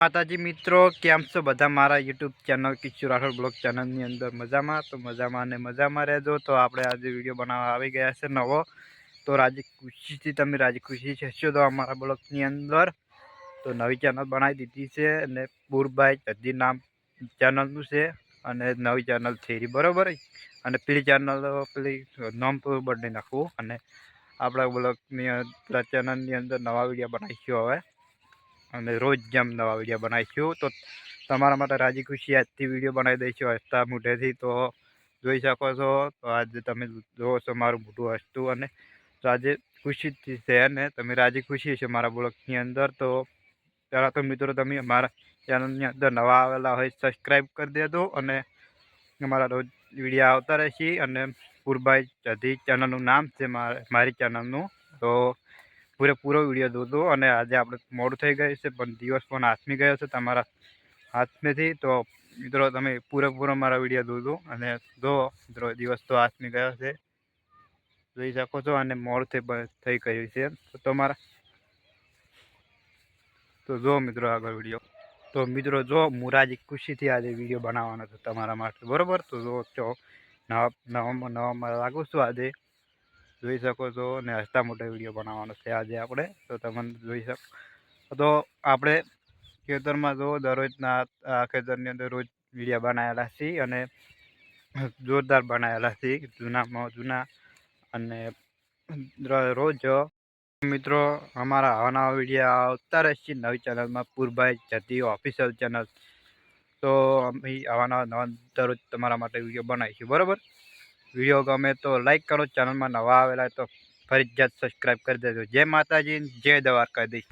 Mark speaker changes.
Speaker 1: માતાજી મિત્રો, કેમ છો બધા મારા YouTube channel Kishor Rathod blog ચેનલની અંદર? મજામાં? તો મજામાં અને મજામાં રહેજો. તો આપણે આજે વીડિયો બનાવવા આવી ગયા છે નવો. તો રાજી ખુશીથી તમે રાજી ખુશી થશો તો અમારા બ્લોગની અંદર. તો નવી ચેનલ બનાવી દીધી છે અને પૂરભાઈ જદ્દી નામ ચેનલનું છે અને નવી ચેનલ થેરી, બરાબર? અને પેલી ચેનલ પેલી નામ બદલી નાખવું અને આપણા બ્લોગની ચેનલની અંદર નવા વીડિયો બનાવીશું હવે. અને રોજ જેમ નવા વીડિયો બનાવીશું તો તમારા માટે રાજી ખુશી આજથી વીડિયો બનાવી દઈશું હસતા મૂઢેથી. તો જોઈ શકો છો, તો આજે તમે જોવો છો મારું મોટું હસતું અને તો આજે ખુશીથી છે અને તમે રાજી ખુશી છે મારા બ્લોગની અંદર. તો પહેલાં તો મિત્રો તમે મારા ચેનલની અંદર નવા આવેલા હોય સબસ્ક્રાઈબ કરી દેજો અને અમારા રોજ વીડિયો આવતા રહેશે. અને પૂરભાઈ જધી ચેનલનું નામ છે મારી ચેનલનું. તો પૂરેપૂરો વીડિયો જોતો અને આજે આપણે મોડું થઈ ગયું છે, પણ દિવસ પણ હાથમી ગયો છે તમારા હાથમેથી. તો મિત્રો, તમે પૂરેપૂરો મારા વીડિયો જોજો અને જો મિત્રો, દિવસ તો હાથમી ગયો છે. જોઈ શકો છો, અને મોડું થઈ થઈ ગયું છે. તો તમારા તો જો મિત્રો, આગળ વીડિયો. તો મિત્રો, જો મુરાજી ખુશીથી આજે વીડિયો બનાવવાનો છે તમારા માટે. બરાબર? તો જો નવા નવા નવા મારા લાગુ છું આજે. જોઈ શકો છો અને હસતા મોટા વીડિયો બનાવવાનો છે આજે આપણે. તો તમે જોઈ શકો. તો આપણે ખેતરમાં જો દરરોજના આ ખેતરની અંદર રોજ વિડીયા બનાવેલા છીએ અને જોરદાર બનાવેલા છીએ જૂનામાં જૂના અને રોજ મિત્રો અમારા આવા નવા વિડીયા આવતા રહેશે નવી ચેનલમાં પૂરભાઈ જતી ઓફિશિયલ ચેનલ. તો અમે આવા નવા નવા દરરોજ તમારા માટે વીડિયો બનાવીશું. બરાબર? વીડિયો ગમે તો લાઈક કરો, ચેનલમાં નવા આવેલા તો ફરજિયાત સબસ્ક્રાઈબ કરી દેજો. જય માતાજી, જય દ્વારકાધીશ.